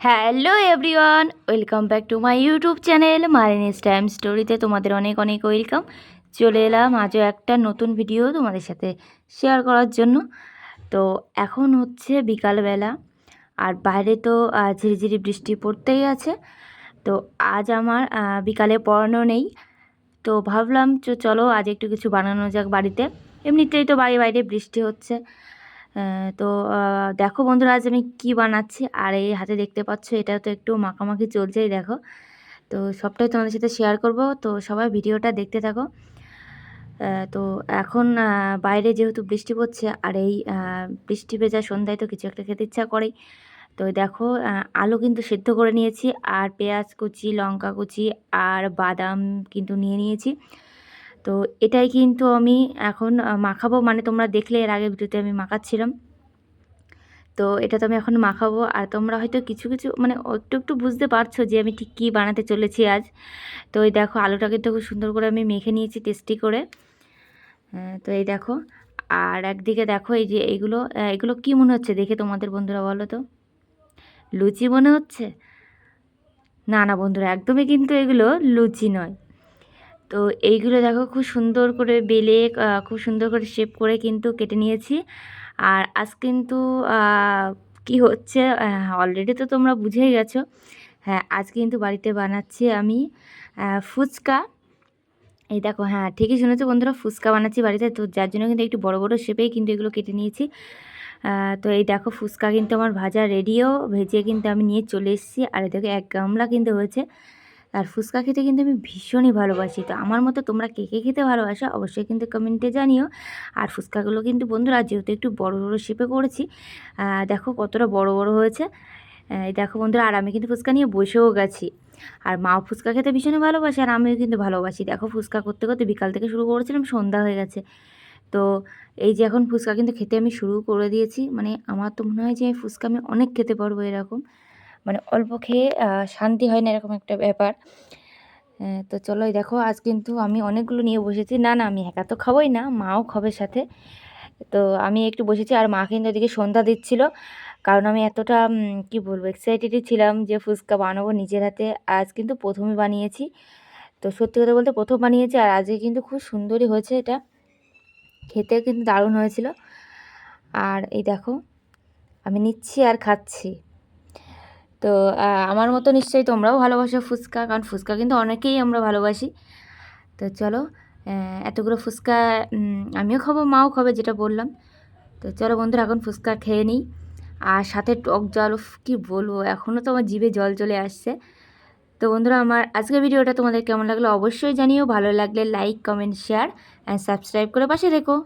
Hello everyone, welcome back to my YouTube channel মারিনিস time স্টোরিতে তোমাদের অনেক অনেক ওয়েলকাম। চলে এলাম আজও একটা নতুন ভিডিও তোমাদের সাথে শেয়ার করার জন্য। তো এখন হচ্ছে বিকালবেলা, আর বাইরে তো ঝিরিঝিরি বৃষ্টি পড়তেই আছে। তো আজ আমার বিকালে পড়ানো নেই। তো ভাবলাম চলো আজ একটু কিছু বানানো যাক বাড়িতে। এমনিতেই তো বাড়ি বাইরে বৃষ্টি হচ্ছে। তো দেখো বন্ধুরা আজ আমি কি বানাচ্ছি। আর এই হাতে দেখতে পাচ্ছ এটা তো একটু মাখামাখি চলছেই, দেখো। তো সবটাই তোমাদের সাথে শেয়ার করব। তো সবাই ভিডিওটা দেখতে থাকো। তো এখন বাইরে যেহেতু বৃষ্টি পড়ছে, আর এই বৃষ্টি ভেজা সন্ধ্যায় তো কিছু একটা খেতে ইচ্ছা করেই। তো দেখো আলু কিন্তু সেদ্ধ করে নিয়েছি, আর পেঁয়াজ কুচি, লঙ্কা কুচি, আর বাদাম কিন্তু নিয়ে নিয়েছি। তো এটাই কিন্তু আমি এখন মাখাবো। মানে তোমরা দেখলে এর আগে ভিডিওতে আমি মাখাচ্ছিলাম। তো এটা তো আমি এখন মাখাবো। আর তোমরা হয়তো কিছু কিছু মানে একটু একটু বুঝতে পারছ যে আমি ঠিক কী বানাতে চলেছি আজ। তো এই দেখো আলুটাকে তো খুব সুন্দর করে আমি মেখে নিয়েছি টেস্টি করে। তো এই দেখো। আর একদিকে দেখো, এই যে এইগুলো এগুলো কি মনে হচ্ছে দেখে তোমাদের বন্ধুরা বলো তো? লুচি মনে হচ্ছে? না না বন্ধুরা, একদমই কিন্তু এগুলো লুচি নয়। তো এইগুলো দেখো খুব সুন্দর করে বেলে খুব সুন্দর করে শেপ করে কিন্তু কেটে নিয়েছি। আর আজ কিন্তু কি হচ্ছে? অলরেডি তো তোমরা বুঝেই গেছো। হ্যাঁ আজ কিন্তু বাড়িতে বানাচ্ছি আমি ফুচকা। এই দেখো হ্যাঁ ঠিকই শুনেছো বন্ধুরা, ফুচকা বানাচ্ছি বাড়িতে। তো যার জন্য কিন্তু একটু বড় বড় শেপেই কিন্তু এগুলো কেটে নিয়েছি। তো এই দেখো, ফুচকা কিন্তু আমার ভাজা রেডিও ভেজে কিন্তু আমি নিয়ে চলে এসেছি। আর দেখো, এক গামলা কিন্তু হয়েছে। আর ফুচকা খেতে কিন্তু আমি ভীষণই ভালোবাসি। তো আমার মতো তোমরা কে কে খেতে ভালোবাসো অবশ্যই কিন্তু কমেন্টে জানিও। আর ফুচকাগুলো কিন্তু বন্ধুরা যেহেতু একটু বড় বড় শেপে করেছি দেখো কতটা বড় বড় হয়েছে। দেখো বন্ধুরা, আর আমি কিন্তু ফুচকা নিয়ে বসেও গেছি। আর মাও ফুচকা খেতে ভীষণই ভালোবাসে আর আমিও কিন্তু ভালোবাসি। দেখো ফুচকা করতে করতে বিকাল থেকে শুরু করেছিলাম, সন্ধ্যা হয়ে গেছে। তো এই যে এখন ফুচকা কিন্তু খেতে আমি শুরু করে দিয়েছি। মানে আমার তো মনে হয় যে ফুচকা আমি অনেক খেতে পারব এরকম। মানে অল্প খেয়ে শান্তি হয় না এরকম একটা ব্যাপার। তো চলো দেখো, আজ কিন্তু আমি অনেকগুলো নিয়ে বসেছি। না না, আমি একা তো খাবোই না, মাও খাবে সাথে। তো আমি একটু বসেছি আর মা কিন্তু এদিকে সন্ধ্যা দিচ্ছিল। কারণ আমি এতটা কি বলব এক্সাইটেডই ছিলাম যে ফুচকা বানাবো নিজের হাতে। আজ কিন্তু প্রথমে বানিয়েছি। তো সত্যি কথা বলতে প্রথম বানিয়েছি আর আজকে কিন্তু খুব সুন্দরই হয়েছে এটা। খেতে কিন্তু দারুণ হয়েছিল। আর এই দেখো, আমি নিচ্ছি আর খাচ্ছি। তো আমার মতো নিশ্চয়ই তোমরাও ভালোবাসো ফুচকা, কারণ ফুচকা কিন্তু অনেকেই আমরা ভালোবাসি। তো চলো এতগুলো ফুচকা আমিও খাব, মাও খাবে যেটা বললাম। তো চলো বন্ধুরা, এখন ফুচকা খেয়ে নিই। আর সাথে টক জল কি বলব এখনও তো আমার জিভে জল চলে আসছে। তো বন্ধুরা, আমার আজকের ভিডিওটা তোমাদের কেমন লাগল অবশ্যই জানিও। ভালো লাগলে like, comment, share, and subscribe করে পাশে দেখো